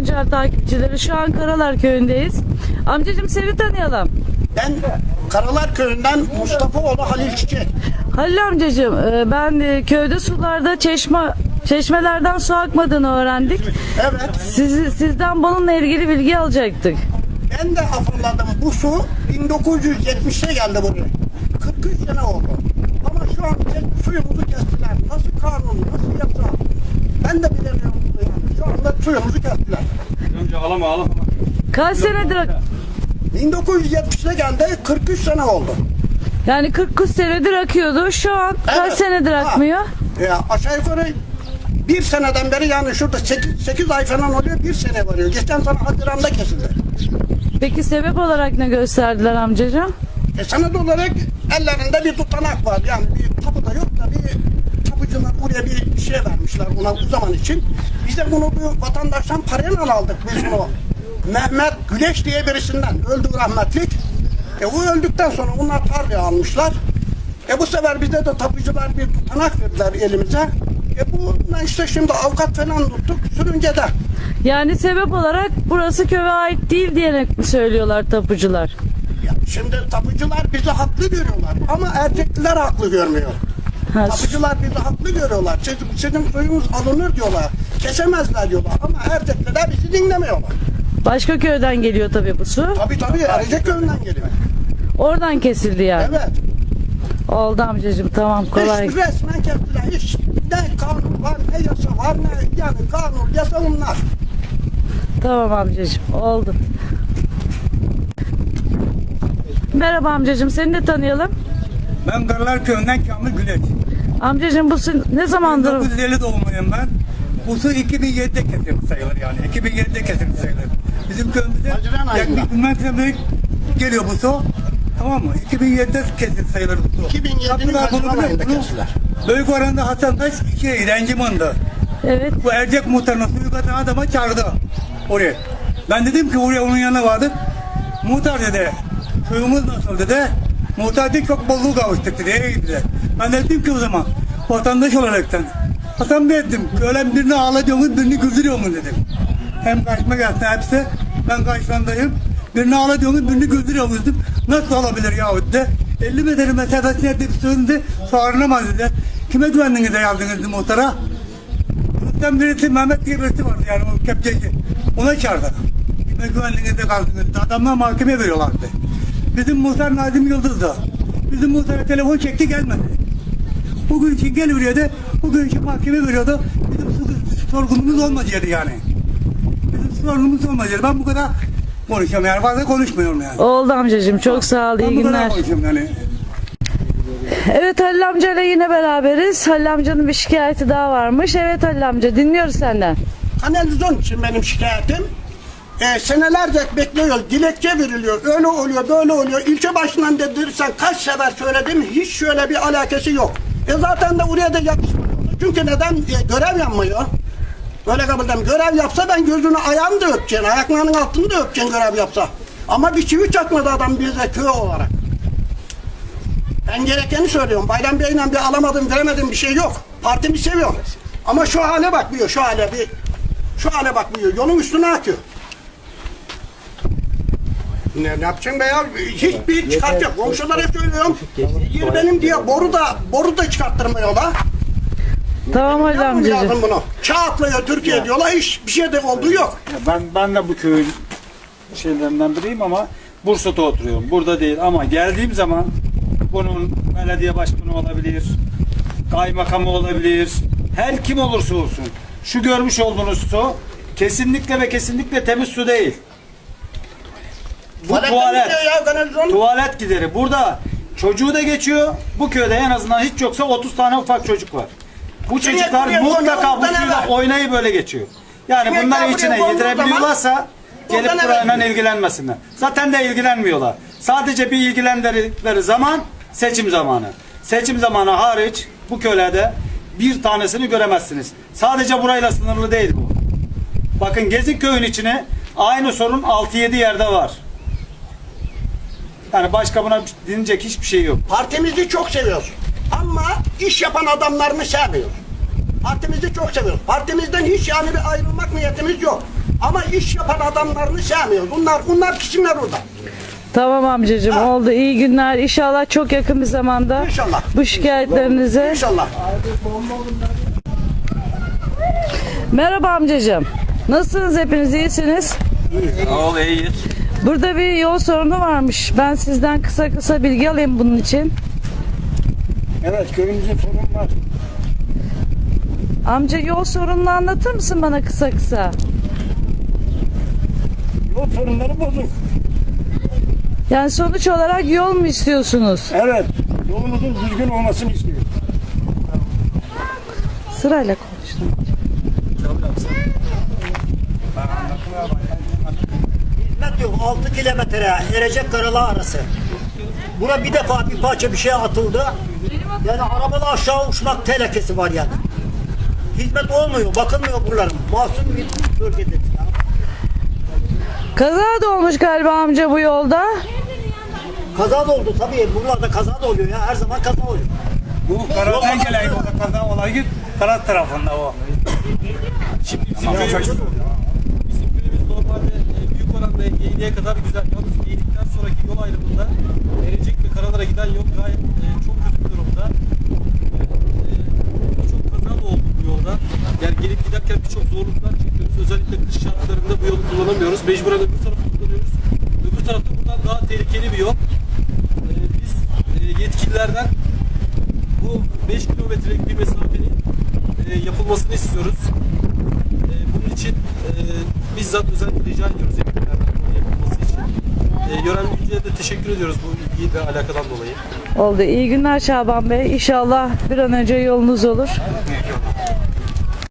Güncel takipçileri. Şu an Karalar Köyü'ndeyiz. Amcacığım seni tanıyalım. Ben Karalar Köyü'nden Mustafaoğlu Halil Çiçek. Halil amcacığım e, ben e, köyde sularda çeşme çeşmelerden su akmadığını öğrendik. Evet. Sizi, sizden bununla ilgili bilgi alacaktık. Ben de hatırladım. Bu su 1970'te geldi buraya. 43 sene oldu. Ama şu an suyumuzu kestiler. Nasıl kanun, nasıl yasa? Ben de bilemiyorum bunu yani. Şu anda suyumuzu ağlama ağlama. Kaç senedir ak- 1970'te geldi. 43 sene oldu. yani 40 senedir akıyordu. Şu an kaç Evet. senedir Ha. akmıyor? Ya aşağı yukarı bir seneden beri yani şurada 8, 8 ay falan oluyor. Bir sene varıyor. Geçen sene Haziran'da kesildi. Peki sebep olarak ne gösterdiler amcacığım? E sanat olarak ellerinde bir tutanak var. Yani bir tapu da yok da bir tapucular oraya bir şey vermişler ona o zaman için. Biz de bunu bu vatandaştan parayla aldık biz bunu. Mehmet Güleş diye birisinden öldü rahmetlik. E o öldükten sonra onlar tarlaya almışlar. E bu sefer bize de tapucular bir tutanak verdiler elimize. E bundan işte şimdi avukat falan tuttuk sürünce de. Yani sebep olarak burası köye ait değil diyerek mi söylüyorlar tapucular? Ya şimdi tapucular bizi haklı görüyorlar ama erkekler haklı görmüyor. Ha, Kapıcılar bizi haklı görüyorlar. Sizin, sizin suyunuz alınır diyorlar. Kesemezler diyorlar. Ama erkekler bizi dinlemiyorlar. başka köyden geliyor tabii bu su. Tabii tabii Erecek köyünden geliyor. Oradan kesildi yani. Evet. Oldu amcacığım tamam kolay. Hiç resmen kestiler. Hiç ne kanun var ne yasa var ne yani kanun yasa bunlar. Tamam amcacığım oldu. Merhaba amcacığım seni de tanıyalım. Ben Karalar Köyü'nden Kamil Güleç. Amcacığım bu su ne zamandır? 1950 doğumluyum ben. Bu su 2007'de kesilmiş sayılır yani. 2007'de kesilmiş sayılır. Bizim köyümüzde yaklaşık bir metre büyük geliyor bu su. Tamam mı? 2007'de kesilmiş sayılır bu su. 2007'nin Kapılar bunu Haziran ayında kestiler. Büyük oranda Hasan Taş şey, Renciman'dı. Evet. Bu erkek muhtarına suyu katan adama çağırdı oraya. Ben dedim ki oraya onun yanına vardım. Muhtar dedi, suyumuz nasıl dedi. Muhtar dedi çok bolluk kavuştuk dedi. Ben de dedim ki o zaman vatandaş olaraktan. Bey dedim, ölen birini ağlatıyorsunuz, birini güldürüyorsunuz dedim. Hem karşıma gelsin hepsi, ben karşılandayım. Birini ağlatıyorsunuz, birini güldürüyorsunuz dedim. Nasıl olabilir yahu dedi. 50 metre mesafesine dedi, suyun dedi, sağırlamaz dedi. Kime güvendiniz de yazdınız dedi muhtara. Gruptan birisi Mehmet diye birisi vardı yani o kepçeci. Ona çağırdı. Kime güvenliğinizde kaldınız. Adamlar mahkemeye veriyorlardı. Bizim muhtar Nazım Yıldız'dı. Bizim muhtara telefon çekti gelmedi. Bugün için gel buraya da bugün için mahkeme veriyordu. Bizim sorgunumuz olmayacaktı yani. Bizim sorunumuz olmayacaktı. Ben bu kadar konuşuyorum yani fazla konuşmuyorum yani. Oldu amcacığım çok sağ ol Ben iyi bu kadar günler. konuşuyorum yani. Evet Halil amcayla yine beraberiz. Halil amcanın bir şikayeti daha varmış. Evet Halil amca dinliyoruz senden. Kanalizasyon için benim şikayetim. E, senelerce bekliyoruz. Dilekçe veriliyor. Öyle oluyor, böyle oluyor. İlçe başından dedirsen kaç sefer söyledim. Hiç şöyle bir alakası yok. E zaten de oraya da yakışmıyor. Çünkü neden? E, görev yapmıyor. Öyle kabul edeyim. Görev yapsa ben gözünü ayağını da öpeceğim. Ayaklarının altını da öpeceğim görev yapsa. Ama bir çivi çakmadı adam bize köy olarak. Ben gerekeni söylüyorum. Bayram Bey'le bir alamadım, veremedim bir şey yok. Partimi seviyorum. Ama şu hale bakmıyor, şu hale bir şu hale bakmıyor. Yolun üstüne atıyor. Ne, ne yapacaksın be ya? Hiçbir çıkart yok. Komşulara söylüyorum. Yer benim diye boru da boru da çıkarttırmıyorlar. Tamam Yapmam amcacığım. lazım bunu. Çağatlıyor Türkiye diyorlar. Hiçbir şey de olduğu yok. Ya ben ben de bu köyün şeylerinden biriyim ama Bursa'da oturuyorum. Burada değil ama geldiğim zaman bunun belediye başkanı olabilir, kaymakamı olabilir, her kim olursa olsun. Şu görmüş olduğunuz su kesinlikle ve kesinlikle temiz su değil. Bu tuvalet. ya kanalizasyon? Tuvalet gideri. Burada çocuğu da geçiyor. Bu köyde en azından hiç yoksa 30 tane ufak çocuk var. Bu Şuraya çocuklar buraya mutlaka bu koyuyor, suyla oynayıp böyle geçiyor. Yani Şuraya bunları buraya içine koyduğu yedirebiliyorlarsa gelip burayla evet. ilgilenmesinler. Zaten de ilgilenmiyorlar. Sadece bir ilgilendikleri zaman seçim zamanı. Seçim zamanı hariç bu köylerde bir tanesini göremezsiniz. Sadece burayla sınırlı değil bu. Bakın Gezin köyün içine aynı sorun 6-7 yerde var. Yani başka buna dinleyecek hiçbir şey yok. Partimizi çok seviyoruz. Ama iş yapan adamlarını sevmiyoruz. Partimizi çok seviyoruz. Partimizden hiç yani bir ayrılmak niyetimiz yok. Ama iş yapan adamlarını sevmiyoruz. Bunlar, bunlar kişiler orada. Tamam amcacığım Ha. oldu. İyi günler. İnşallah çok yakın bir zamanda İnşallah. bu şikayetlerinize. İnşallah. Merhaba amcacığım. Nasılsınız hepiniz iyisiniz? Ol iyiyiz. Burada bir yol sorunu varmış. Ben sizden kısa kısa bilgi alayım bunun için. Evet köyümüzün sorun var. Amca yol sorununu anlatır mısın bana kısa kısa? Yol sorunları bozuk. Yani sonuç olarak yol mu istiyorsunuz? Evet. Yolumuzun düzgün olmasını istiyoruz. Sırayla konuşun. Hizmet yok 6 kilometre Erecek Karala arası. Buna bir defa bir parça bir şey atıldı. Yani arabalı aşağı uçmak tehlikesi var yani. Hizmet olmuyor, bakılmıyor buraların. Masum bir bölgededir ya. Kaza da olmuş galiba amca bu yolda. Kaza da oldu tabii. Buralarda kaza da oluyor ya. Her zaman kaza oluyor. Bu Karat'tan gelen yolda kaza olayı Karat tarafında o. Şimdi bizim e, oranda Eğili'ye kadar güzel. Yalnız Eğilik'ten sonraki yol ayrımında Erecek ve Karalar'a giden yol gayet e, çok kötü bir durumda. E, çok kaza da oldu bu yolda. Yani gelip giderken birçok zorluklar çekiyoruz. Özellikle kış şartlarında bu yolu kullanamıyoruz. Mecburen öbür tarafı kullanıyoruz. Öbür tarafta buradan daha tehlikeli bir yol. E, biz e, yetkililerden bu 5 kilometrelik bir mesafenin e, yapılmasını istiyoruz. İçin e, bizzat özellikle rica ediyoruz yetkililerden bunu yapılması için. E, Yören Bilgi'ye de teşekkür ediyoruz bu ilgi ve alakadan dolayı. Oldu. İyi günler Şaban Bey. İnşallah bir an önce yolunuz olur.